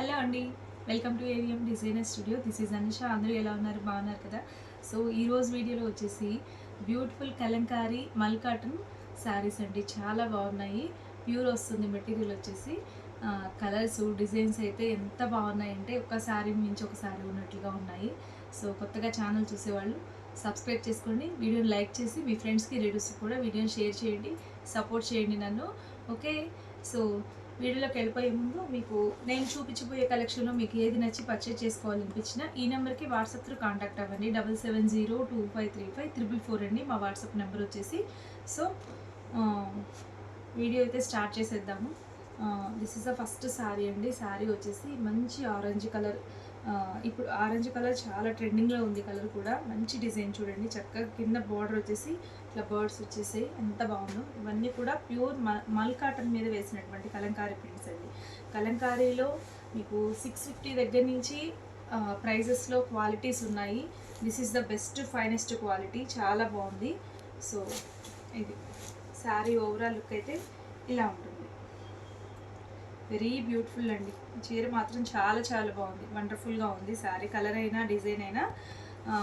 Hello అండి. Welcome to AVM designer studio. This is Anisha. అందరూ ఎలా ఉన్నారు? బాగున్నారు కదా? సో ఈరోజు వీడియోలో వచ్చేసి బ్యూటిఫుల్ కలంకారీ మల్ కాటన్ శారీస్ అండి. చాలా బాగున్నాయి. ప్యూర్ వస్తుంది మెటీరియల్ వచ్చేసి. కలర్స్ డిజైన్స్ అయితే ఎంత బాగున్నాయంటే ఒక శారీ మించి ఒక శారీ ఉన్నట్లుగా ఉన్నాయి. సో కొత్తగా ఛానల్ చూసేవాళ్ళు సబ్స్క్రైబ్ చేసుకోండి. వీడియోని లైక్ చేసి మీ ఫ్రెండ్స్కి రిలేటివ్స్కి కూడా వీడియోని షేర్ చేయండి. సపోర్ట్ చేయండి నన్ను. ఓకే? సో వీడియోలోకి వెళ్ళిపోయే ముందు మీకు నేను చూపించబోయే కలెక్షన్లో మీకు ఏది నచ్చి పర్చేజ్ చేసుకోవాలనిపించినా ఈ నెంబర్కి వాట్సాప్ త్రూ కాంటాక్ట్ అవ్వండి. Double seven zero two five three five triple four అండి. మా వాట్సాప్ నెంబర్ వచ్చేసి. సో వీడియో అయితే స్టార్ట్ చేసేద్దాము. This is the first sari అండి. శారీ వచ్చేసి మంచి ఆరెంజ్ కలర్ ఇప్పుడు ఆరెంజ్ కలర్ చాలా ట్రెండింగ్లో ఉంది కలర్ కూడా. మంచి డిజైన్ చూడండి. చక్కగా కింద బార్డర్ వచ్చేసి ఇట్లా బర్డ్స్ వచ్చేసాయి. ఎంత బాగుందో. ఇవన్నీ కూడా ప్యూర్ మల్ కాటన్ మీద వేసినటువంటి కలంకారీ ప్రింట్స్ అండి. కలంకారీలో మీకు సిక్స్ ఫిఫ్టీ దగ్గర నుంచి ప్రైజెస్లో క్వాలిటీస్ ఉన్నాయి. This is the best finest quality చాలా బాగుంది. సో ఇది. శారీ ఓవరాల్ లుక్ అయితే ఇలా ఉంటుంది. వెరీ బ్యూటిఫుల్ అండి. చీర మాత్రం చాలా చాలా బాగుంది. వండర్ఫుల్గా ఉంది. శారీ కలర్ అయినా డిజైన్ అయినా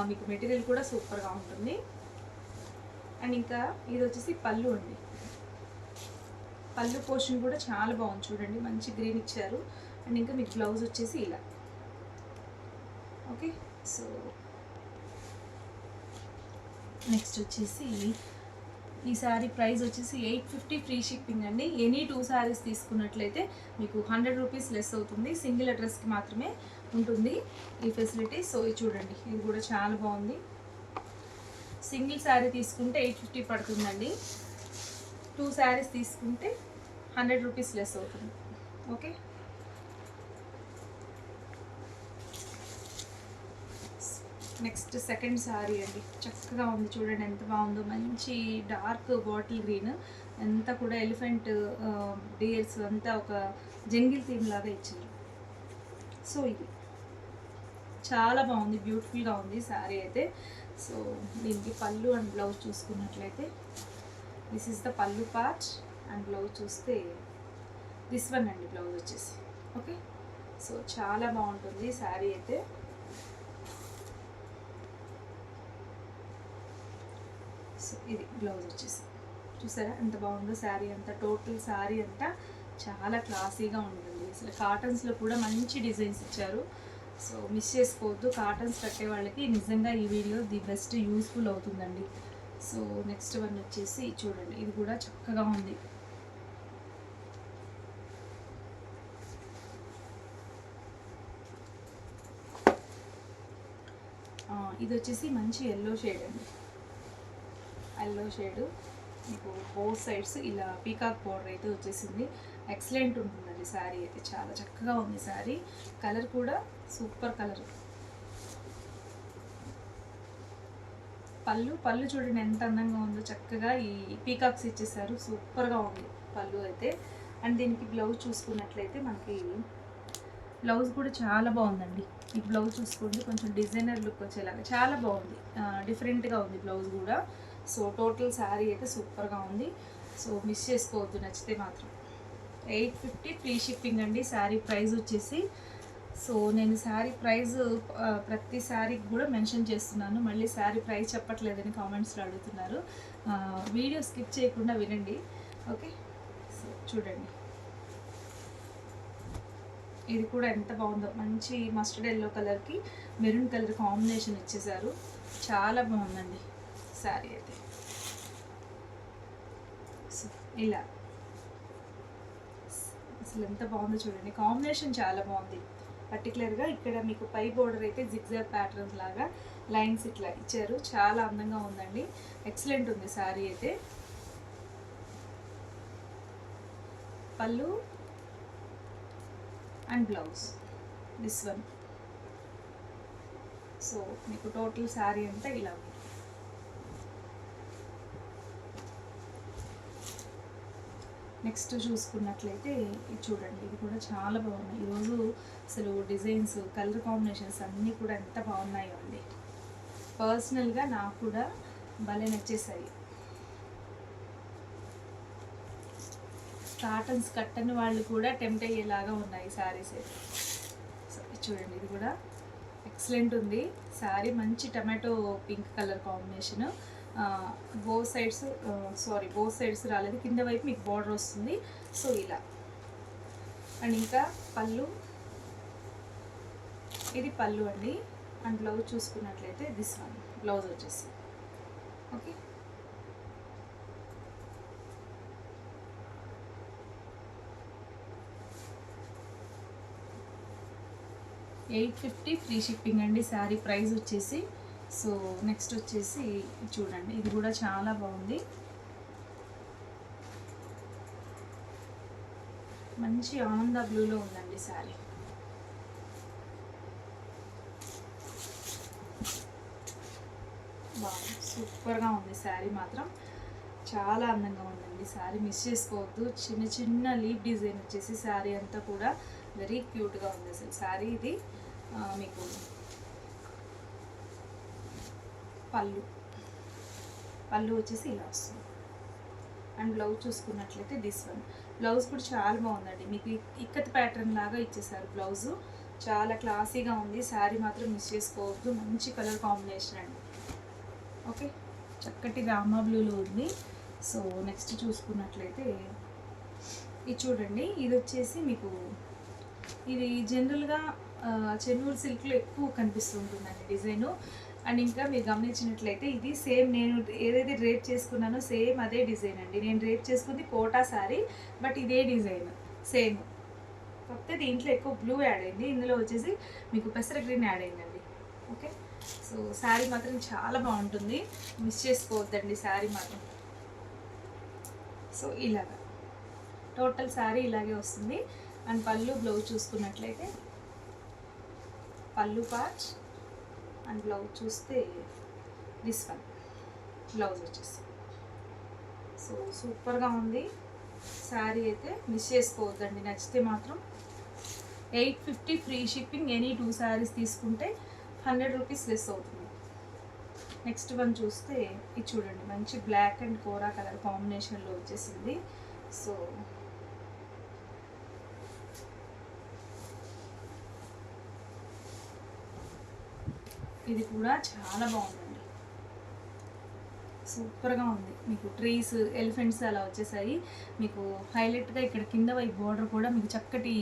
మీకు మెటీరియల్ కూడా సూపర్గా ఉంటుంది. అండ్ ఇంకా ఇది వచ్చేసి పళ్ళు అండి. పళ్ళు పోర్షన్ కూడా చాలా బాగుంది చూడండి. మంచి గ్రీన్ ఇచ్చారు. అండ్ ఇంకా మీకు బ్లౌజ్ వచ్చేసి ఇలా. ఓకే. సో నెక్స్ట్ వచ్చేసి ఈ శారీ ప్రైస్ వచ్చేసి ఎయిట్ ఫిఫ్టీ ఫ్రీ షిప్పింగ్ అండి. ఎనీ టూ శారీస్ తీసుకున్నట్లయితే మీకు హండ్రెడ్ రూపీస్ లెస్ అవుతుంది. సింగిల్ అడ్రస్కి మాత్రమే ఉంటుంది ఈ ఫెసిలిటీ. సో ఇది చూడండి. ఇది కూడా చాలా బాగుంది. సింగిల్ శారీ తీసుకుంటే ఎయిట్ ఫిఫ్టీ పడుతుందండి. టూ శారీస్ తీసుకుంటే హండ్రెడ్ రూపీస్ లెస్ అవుతుంది. ఓకే? నెక్స్ట్ సెకండ్ శారీ అండి. చక్కగా ఉంది చూడండి ఎంత బాగుందో. మంచి డార్క్ బాటిల్ గ్రీన్. అంతా కూడా ఎలిఫెంట్ డియర్స్ అంతా ఒక జంగిల్ థీమ్ లాగా ఇచ్చారు. సో ఇది. చాలా బాగుంది బ్యూటిఫుల్గా ఉంది శారీ అయితే. సో దీనికి పళ్ళు అండ్ బ్లౌజ్ చూసుకున్నట్లయితే this is the pallu part and blouse చూస్తే దిస్ వన్ అండి బ్లౌజ్ వచ్చేసి. ఓకే సో చాలా బాగుంటుంది శారీ అయితే. సో ఇది బ్లౌజ్ వచ్చేసి. చూసారా? ఎంత బాగుందో శారీ అంతా టోటల్ శారీ అంతా చాలా క్లాసీగా ఉంటుంది అసలు కాటన్స్లో కూడా మంచి డిజైన్స్ ఇచ్చారు. సో మిస్ చేసుకోవద్దు. కాటన్స్ కట్టే వాళ్ళకి నిజంగా ఈ వీడియో ది బెస్ట్ యూస్ఫుల్ అవుతుందండి. సో నెక్స్ట్ వన్ వచ్చేసి చూడండి. ఇది కూడా చక్కగా ఉంది. ఇది వచ్చేసి మంచి ఎల్లో షేడ్ అండి. ఎల్లో షేడ్ మీకు బోత్ సైడ్స్ ఇలా పీకాక్ బోర్డర్ అయితే వచ్చేసింది. ఎక్సలెంట్ ఉంటుందండి శారీ అయితే. చాలా చక్కగా ఉంది శారీ కలర్ కూడా సూపర్ కలర్ పళ్ళు పళ్ళు చూడండి ఎంత అందంగా ఉందో. చక్కగా ఈ పీకాక్స్ ఇచ్చేసారు. సూపర్గా ఉంది పళ్ళు అయితే. అండ్ దీనికి బ్లౌజ్ చూసుకున్నట్లయితే మనకి బ్లౌజ్ కూడా చాలా బాగుందండి. ఈ బ్లౌజ్ చూసుకోండి. కొంచెం డిజైనర్ లుక్ వచ్చేలాగా. చాలా బాగుంది. డిఫరెంట్గా ఉంది బ్లౌజ్ కూడా. సో టోటల్ శారీ అయితే సూపర్గా ఉంది. సో మిస్ చేసుకోవద్దు నచ్చితే మాత్రం. ఎయిట్ ఫిఫ్టీ ఫ్రీ షిప్పింగ్ అండి. శారీ ప్రైస్ వచ్చేసి సో నేను శారీ ప్రైస్ ప్రతి శారీకి కూడా మెన్షన్ చేస్తున్నాను. మళ్ళీ శారీ ప్రైస్ చెప్పట్లేదని కామెంట్స్లో అడుగుతున్నారు. వీడియో స్కిప్ చేయకుండా వినండి. ఓకే? సో చూడండి. ఇది కూడా ఎంత బాగుందో. మంచి మస్టర్డ్ ఎల్లో కలర్కి మెరూన్ కలర్ కాంబినేషన్ ఇచ్చేసారు చాలా బాగుందండి. శారీ అయితే. సో ఇలా. అసలు ఎంత బాగుందో చూడండి. కాంబినేషన్ చాలా బాగుంది. పర్టికులర్గా ఇక్కడ మీకు పై బోర్డర్ అయితే జిగ్జాగ్ ప్యాటర్న్స్ లాగా లైన్స్ ఇట్లా ఇచ్చారు. చాలా అందంగా ఉందండి. ఎక్సలెంట్ ఉంది శారీ అయితే. Pallu and blouse. This one so మీకు టోటల్ శారీ అంతా ఇలా ఉంది. నెక్స్ట్ చూసుకున్నట్లయితే ఇది చూడండి ఇది కూడా చాలా బాగున్నాయి. ఈరోజు అసలు డిజైన్స్ కలర్ కాంబినేషన్స్ అన్నీ కూడా ఎంత బాగున్నాయో అండి. పర్సనల్గా నాకు కూడా భలే నచ్చేసాయి కాటన్స్ కట్టని వాళ్ళు కూడా టెంప్ట్ అయ్యేలాగా ఉన్నాయి శారీస్ అయితే. చూడండి ఇది కూడా ఎక్సలెంట్ ఉంది. శారీ మంచి tomato pink colour combination both sides sorry both sides రాలేదు. కింద వైపు మీకు బార్డర్ వస్తుంది. సో ఇలా. అండ్ ఇంకా పళ్ళు. ఇది పళ్ళు అండి. అండ్ బ్లౌజ్ చూసుకున్నట్లయితే దిస్ వన్ బ్లౌజ్ వచ్చేసి. Okay eight fifty free shipping అండి. శారీ ప్రైస్ వచ్చేసి సో నెక్స్ట్ వచ్చేసి చూడండి ఇది కూడా చాలా బాగుంది. మంచి ఆనంద బ్లూలో ఉందండి శారీ. బాగుంది సూపర్గా ఉంది శారీ మాత్రం. చాలా అందంగా ఉందండి శారీ. మిస్ చేసుకోవద్దు. చిన్న చిన్న లీప్ డిజైన్ వచ్చేసి శారీ అంతా కూడా వెరీ క్యూట్గా ఉంది అసలు శారీ ఇది. మీకు పళ్ళు. పళ్ళు వచ్చేసి ఇలా వస్తుంది. అండ్ బ్లౌజ్ చూసుకున్నట్లయితే దిస్ వన్ బ్లౌజ్ కూడా చాలా బాగుందండి. మీకు ఇక్కత్ ప్యాటర్న్ లాగా ఇచ్చేసారు బ్లౌజు. చాలా క్లాసీగా ఉంది. శారీ మాత్రం మిస్ చేసుకోవద్దు. మంచి కలర్ కాంబినేషన్ అండి. ఓకే? చక్కటి రామా బ్లూలో ఉంది. సో నెక్స్ట్ చూసుకున్నట్లయితే ఇది చూడండి. ఇది వచ్చేసి మీకు ఇది జనరల్గా చెన్నూరు సిల్క్లో ఎక్కువ కనిపిస్తుంటుందండి డిజైను. అండ్ ఇంకా మీరు గమనించినట్లయితే ఇది సేమ్ నేను ఏదైతే డ్రేప్ చేసుకున్నానో సేమ్ అదే డిజైన్ అండి. నేను డ్రేప్ చేసుకుంది కోటా శారీ బట్ ఇదే డిజైన్ సేమ్. కాకపోతే దీంట్లో ఎక్కువ బ్లూ యాడ్ అయింది. ఇందులో వచ్చేసి మీకు పెసర గ్రీన్ యాడ్ అయిందండి. ఓకే? సో శారీ మాత్రం చాలా బాగుంటుంది. మిస్ చేసుకోవద్దండి శారీ మాత్రం. సో ఇలాగా. టోటల్ శారీ ఇలాగే వస్తుంది. అండ్ పళ్ళు బ్లౌజ్ చూసుకున్నట్లయితే పళ్ళు పాచ్ అండ్ బ్లౌజ్ చూస్తే దిస్ వన్. బ్లౌజ్ వచ్చేసి. సో సూపర్గా ఉంది. శారీ అయితే మిస్ చేసుకోవద్దండి. నచ్చితే మాత్రం eight fifty free shipping any two sarees తీసుకుంటే హండ్రెడ్ రూపీస్ లెస్ అవుతుంది. నెక్స్ట్ వన్ చూస్తే ఇది చూడండి. మంచి బ్లాక్ అండ్ కోరా కలర్ కాంబినేషన్లో వచ్చేసింది. సో ఇది కూడా చాలా బాగుందండి. సూపర్గా ఉంది. మీకు ట్రీస్ ఎలిఫెంట్స్ అలా వచ్చేసాయి. మీకు హైలైట్గా ఇక్కడ కింద వైపు బార్డర్ కూడా మీకు చక్కటి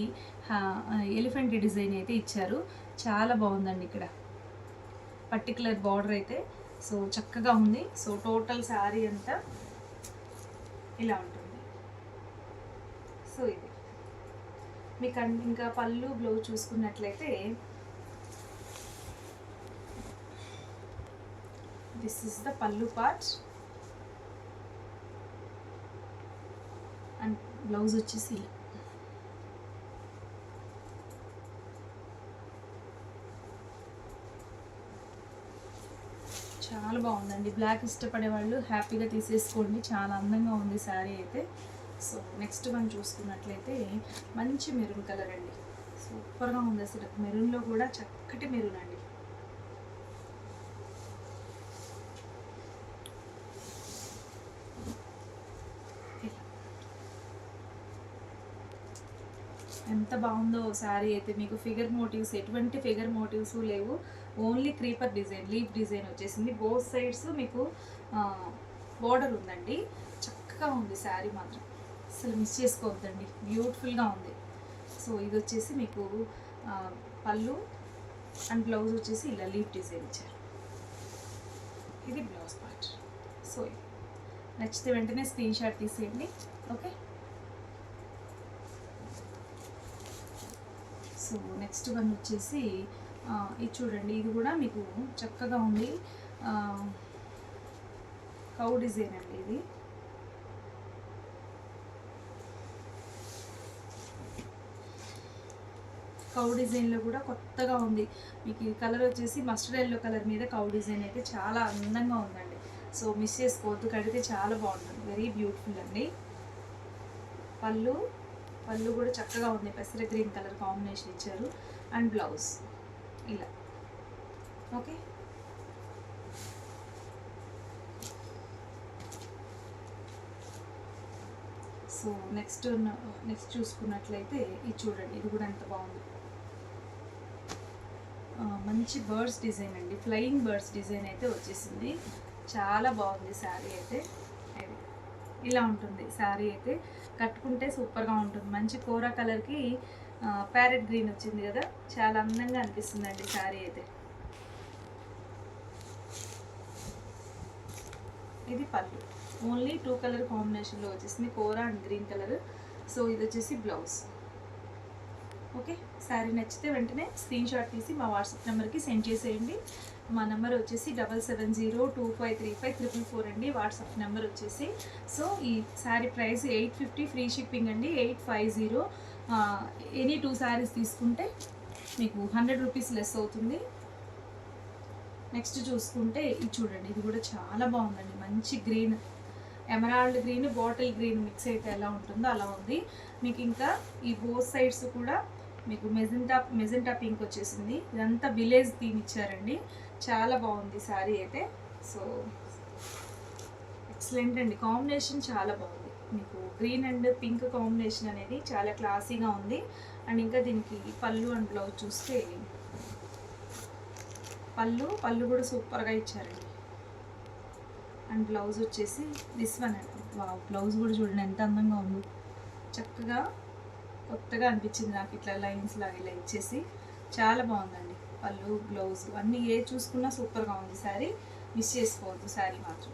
ఎలిఫెంట్ డిజైన్ అయితే ఇచ్చారు. చాలా బాగుందండి ఇక్కడ. పర్టికులర్ బార్డర్ అయితే. సో చక్కగా ఉంది. సో టోటల్ శారీ అంతా ఇలా ఉంటుంది. సో ఇది. మీకు ఇంకా పళ్ళు బ్లౌజ్ చూసుకున్నట్లయితే this is the pallu part and blouse వచ్చేసి ఇలా. చాలా బాగుందండి. బ్లాక్ ఇష్టపడే వాళ్ళు హ్యాపీగా తీసేసుకోండి. చాలా అందంగా ఉంది శారీ అయితే. సో నెక్స్ట్ మనం చూసుకున్నట్లయితే మంచి మెరూన్ కలర్ అండి. సూపర్గా ఉంది అసలు. మెరూన్లో కూడా చక్కటి మెరూన్ అండి ఇలా. ఎంత బాగుందో శారీ అయితే మీకు ఫిగర్ మోటివ్స్ ఎటువంటి ఫిగర్ మోటివ్స్ లేవు. Only creeper design leaf design వచ్చేసింది. బోత్ సైడ్స్ మీకు బోర్డర్ ఉందండి. చక్కగా ఉంది శారీ మాత్రం. అసలు మిస్ చేసుకోవద్దండి. బ్యూటిఫుల్గా ఉంది. సో ఇది వచ్చేసి మీకు పళ్ళు అండ్ బ్లౌజ్ వచ్చేసి ఇలా లీఫ్ డిజైన్ ఇచ్చారు. ఇది బ్లౌజ్ పార్ట్. సో నచ్చితే వెంటనే స్క్రీన్ షాట్ తీసేయండి. ఓకే? సో నెక్స్ట్ వన్ వచ్చేసి ఇది చూడండి ఇది కూడా మీకు చక్కగా ఉంది. కౌ డిజైన్ అండి ఇది. కౌ డిజైన్లో కూడా కొత్తగా ఉంది. మీకు ఈ కలర్ వచ్చేసి మస్టర్డ్ ఎల్లో కలర్ మీద కౌ డిజైన్ అయితే చాలా అందంగా ఉందండి. సో మిస్ చేసుకోవద్దు కడితే చాలా బాగుంటుంది. వెరీ బ్యూటిఫుల్ అండి. పళ్ళు. పళ్ళు కూడా చక్కగా ఉంది పెసర గ్రీన్ కలర్ కాంబినేషన్ ఇచ్చారు. And blouse. ఇలా. ఓకే? సో నెక్స్ట్ నెక్స్ట్ చూసుకున్నట్లయితే ఇది చూడండి. ఇది కూడా ఎంత బాగుంది. మంచి బర్డ్స్ డిజైన్ అండి. ఫ్లయింగ్ బర్డ్స్ డిజైన్ అయితే వచ్చేసింది. చాలా బాగుంది శారీ అయితే. ఇలా ఉంటుంది. శారీ అయితే కట్టుకుంటే సూపర్గా ఉంటుంది. మంచి కూర కలర్కి ప్యారెట్ గ్రీన్ వచ్చింది కదా చాలా అందంగా అనిపిస్తుందండి శారీ అయితే. ఇది పళ్ళు. ఓన్లీ టూ కలర్ కాంబినేషన్లో వచ్చేసింది కోరా అండ్ గ్రీన్ కలర్. సో ఇది వచ్చేసి బ్లౌజ్. ఓకే? శారీ నచ్చితే వెంటనే స్క్రీన్ షాట్ తీసి మా వాట్సాప్ నెంబర్కి సెండ్ చేసేయండి. మా నెంబర్ వచ్చేసి double seven zero two five three five triple four అండి వాట్సాప్ నెంబర్ వచ్చేసి. సో ఈ saree price eight fifty free shipping అండి. Eight five zero. Any two sarees తీసుకుంటే మీకు హండ్రెడ్ రూపీస్ లెస్ అవుతుంది. నెక్స్ట్ చూసుకుంటే ఇది చూడండి ఇది కూడా చాలా బాగుందండి. మంచి green emerald green bottle green mix అయితే ఎలా ఉంటుందో అలా ఉంది. మీకు ఇంకా ఈ బోత్ సైడ్స్ కూడా మీకు మెజెంటా మెజెంటా పింక్ వచ్చేసింది. ఇదంతా విలేజ్ థీమ్ ఇచ్చారండి. చాలా బాగుంది శారీ అయితే. సో ఎక్సలెంట్ అండి. కాంబినేషన్ చాలా బాగుంది. మీకు గ్రీన్ అండ్ పింక్ కాంబినేషన్ అనేది చాలా క్లాసీగా ఉంది. అండ్ ఇంకా దీనికి పళ్ళు అండ్ బ్లౌజ్ చూస్తే పళ్ళు పళ్ళు కూడా సూపర్గా ఇచ్చారండి. అండ్ బ్లౌజ్ వచ్చేసి దిస్ వన్ అండి. బ్లౌజ్ కూడా చూడండి ఎంత అందంగా ఉందో. చక్కగా కొత్తగా అనిపించింది నాకు ఇట్లా లైన్స్ లాగా ఇలా ఇచ్చేసి. చాలా బాగుందండి. పళ్ళు బ్లౌజ్ అన్నీ ఏ చూసుకున్నా సూపర్గా ఉంది శారీ. మిస్ చేసుకోవద్దు శారీ మాత్రం.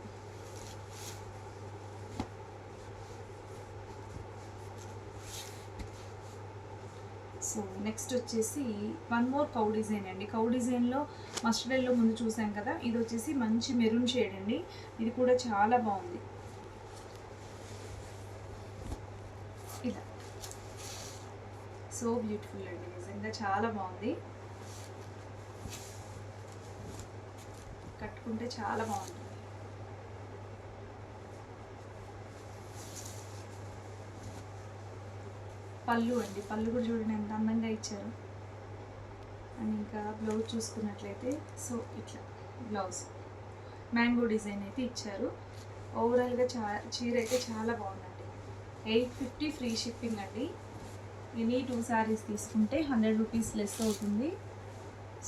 సో నెక్స్ట్ వచ్చేసి వన్ మోర్ కౌ డిజైన్ అండి. కౌ డిజైన్లో మస్టర్డెల్లో ముందు చూసాం కదా. ఇది వచ్చేసి మంచి మెరూన్ షేడ్ అండి. ఇది కూడా చాలా బాగుంది ఇలా సో బ్యూటిఫుల్ అండి. నిజంగా చాలా బాగుంది. కట్టుకుంటే చాలా బాగుంటుంది. పళ్ళు అండి. పళ్ళు కూడా చూడండి ఎంత అందంగా ఇచ్చారు. అండ్ ఇంకా బ్లౌజ్ చూసుకున్నట్లయితే సో ఇట్లా బ్లౌజ్. మ్యాంగో డిజైన్ అయితే ఇచ్చారు. ఓవరాల్గా చా చీర అయితే చాలా బాగుందండి. ఎయిట్ ఫిఫ్టీ ఫ్రీ షిప్పింగ్ అండి. ఎనీ టూ శారీస్ తీసుకుంటే హండ్రెడ్ రూపీస్ లెస్ అవుతుంది.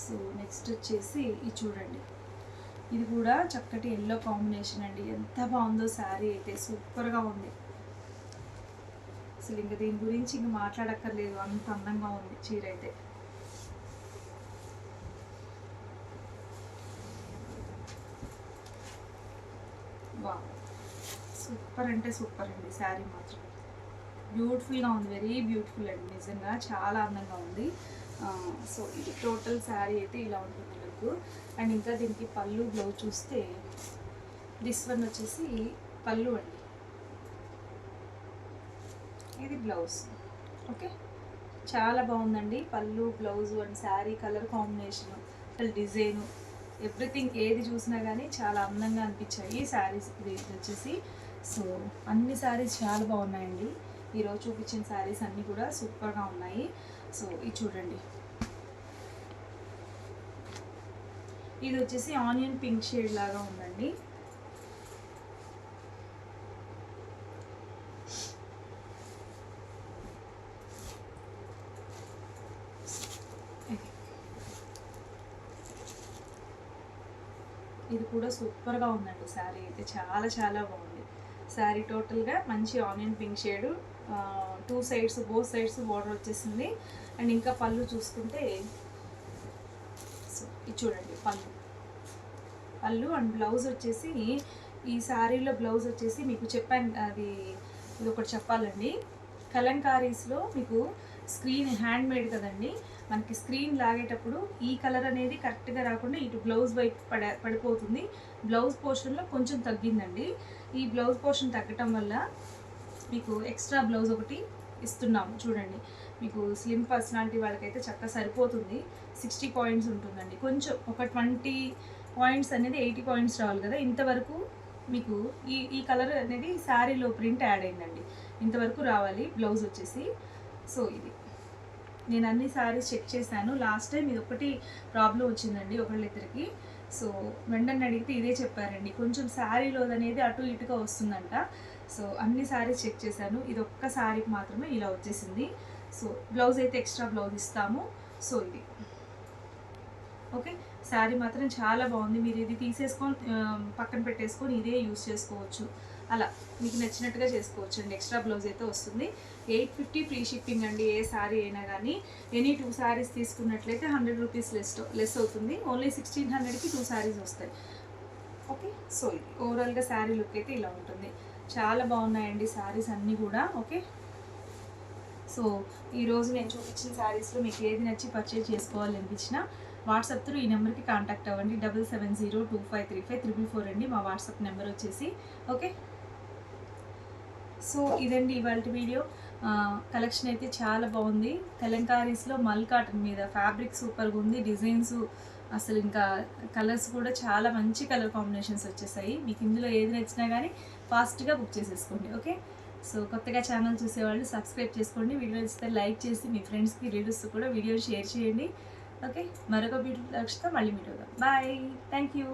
సో నెక్స్ట్ వచ్చేసి ఇది చూడండి. ఇది కూడా చక్కటి ఎల్లో కాంబినేషన్ అండి. ఎంత బాగుందో శారీ అయితే సూపర్గా ఉంది. అసలు ఇంకా దీని గురించి ఇంక మాట్లాడక్కర్లేదు. అంత అందంగా ఉంది చీర అయితే. వా సూపర్ అంటే సూపర్ అండి. శారీ మాత్రం. బ్యూటిఫుల్గా ఉంది. వెరీ బ్యూటిఫుల్ అండి. నిజంగా చాలా అందంగా ఉంది. సో ఇది టోటల్ శారీ అయితే ఇలా ఉంటుంది లుక్ అండ్ ఇంకా దీనికి పళ్ళు బ్లౌజ్ చూస్తే దిస్ వన్ వచ్చేసి పళ్ళు అండి. ఇది బ్లౌజ్. ఓకే? చాలా బాగుందండి. Pallu blouse and saree colour combination అసలు డిజైను ఎవ్రీథింగ్ ఏది చూసినా కానీ చాలా అందంగా అనిపించాయి శారీస్. ఇది వచ్చేసి సో అన్ని శారీస్ చాలా బాగున్నాయండి. ఈరోజు చూపించిన శారీస్ అన్నీ కూడా సూపర్గా ఉన్నాయి. సో ఇది చూడండి. ఇది వచ్చేసి ఆనియన్ పింక్ షేడ్ లాగా ఉందండి. ఇది. కూడా సూపర్గా ఉందండి. శారీ అయితే చాలా చాలా బాగుంది. శారీ టోటల్గా మంచి onion pink shade two sides both sides border వచ్చేసింది. అండ్ ఇంకా పళ్ళు చూసుకుంటే సో ఇది చూడండి పళ్ళు. పళ్ళు అండ్ బ్లౌజ్ వచ్చేసి ఈ శారీలో బ్లౌజ్ వచ్చేసి మీకు చెప్పాను అది ఇది ఒకటి చెప్పాలండి. కలంకారీస్లో మీకు స్క్రీన్ హ్యాండ్ మేడ్ కదండి. మనకి స్క్రీన్ లాగేటప్పుడు ఈ కలర్ అనేది కరెక్ట్గా రాకుండా ఇటు బ్లౌజ్ వైపు పడ పడిపోతుంది. బ్లౌజ్ పోర్షన్లో కొంచెం తగ్గిందండి. ఈ బ్లౌజ్ పోర్షన్ తగ్గటం వల్ల మీకు ఎక్స్ట్రా బ్లౌజ్ ఒకటి ఇస్తున్నాము. చూడండి మీకు స్లిమ్ పర్సనాలిటీ వాళ్ళకైతే చక్కగా సరిపోతుంది. సిక్స్టీ పాయింట్స్ ఉంటుందండి. కొంచెం ఒక ట్వంటీ పాయింట్స్ అనేది ఎయిటీ పాయింట్స్ రావాలి కదా. ఇంతవరకు మీకు ఈ ఈ కలర్ అనేది శారీలో ప్రింట్ యాడ్ అయిందండి. ఇంతవరకు రావాలి బ్లౌజ్ వచ్చేసి. సో ఇది. నేను అన్ని శారీస్ చెక్ చేశాను. లాస్ట్ టైం ఇది ఒకటి ప్రాబ్లం వచ్చిందండి ఒకళ్ళిద్దరికి. సో వెంటనే అడిగితే ఇదే చెప్పారండి. కొంచెం శారీలో అనేది అటు ఇటుగా వస్తుందంట. సో అన్ని శారీస్ చెక్ చేశాను. ఇది ఒక్క సారీకి మాత్రమే ఇలా వచ్చేసింది. సో బ్లౌజ్ అయితే ఎక్స్ట్రా బ్లౌజ్ ఇస్తాము. సో ఇది. ఓకే? శారీ మాత్రం చాలా బాగుంది. మీరు ఇది తీసేసుకొని పక్కన పెట్టేసుకొని ఇదే యూస్ చేసుకోవచ్చు. అలా మీకు నచ్చినట్టుగా చేసుకోవచ్చు. అండి ఎక్స్ట్రా బ్లౌజ్ అయితే వస్తుంది. ఎయిట్ ఫిఫ్టీ ఫ్రీ షిప్పింగ్ అండి. ఏ శారీ అయినా కానీ ఎనీ టూ శారీస్ తీసుకున్నట్లయితే హండ్రెడ్ రూపీస్ లెస్ లెస్ అవుతుంది. ఓన్లీ సిక్స్టీన్ హండ్రెడ్కి టూ శారీస్ వస్తాయి. ఓకే? సో ఇది. ఓవరాల్గా శారీ లుక్ అయితే ఇలా ఉంటుంది. చాలా బాగున్నాయండి శారీస్ అన్నీ కూడా ఓకే? సో ఈరోజు నేను చూపించిన శారీస్లో మీకు ఏది నచ్చి పర్చేజ్ చేసుకోవాలి అనిపించినా వాట్సాప్ త్రూ ఈ నెంబర్కి కాంటాక్ట్ అవ్వండి. Double seven zero two five three five triple four అండి మా వాట్సాప్ నెంబర్ వచ్చేసి ఓకే? సో ఇదండి ఇవాళ వీడియో. కలెక్షన్ అయితే చాలా బాగుంది. కలంకారీస్లో మల్ కాటన్ మీద ఫ్యాబ్రిక్ సూపర్గా ఉంది. డిజైన్స్ అసలు ఇంకా కలర్స్ కూడా చాలా మంచి కలర్ కాంబినేషన్స్ వచ్చేసాయి. మీకు ఇందులో ఏది నచ్చినా కానీ ఫాస్ట్గా బుక్ చేసేసుకోండి ఓకే? సో కొత్తగా ఛానల్ చూసేవాళ్ళు సబ్స్క్రైబ్ చేసుకోండి. వీడియో ఇస్తే లైక్ చేసి మీ ఫ్రెండ్స్కి రిలేటివ్స్ కూడా వీడియో షేర్ చేయండి ఓకే? మరొక బ్యూటిఫుల్ లక్ష్యంతో మళ్ళీ మీట్ అవుదాం. Bye thank you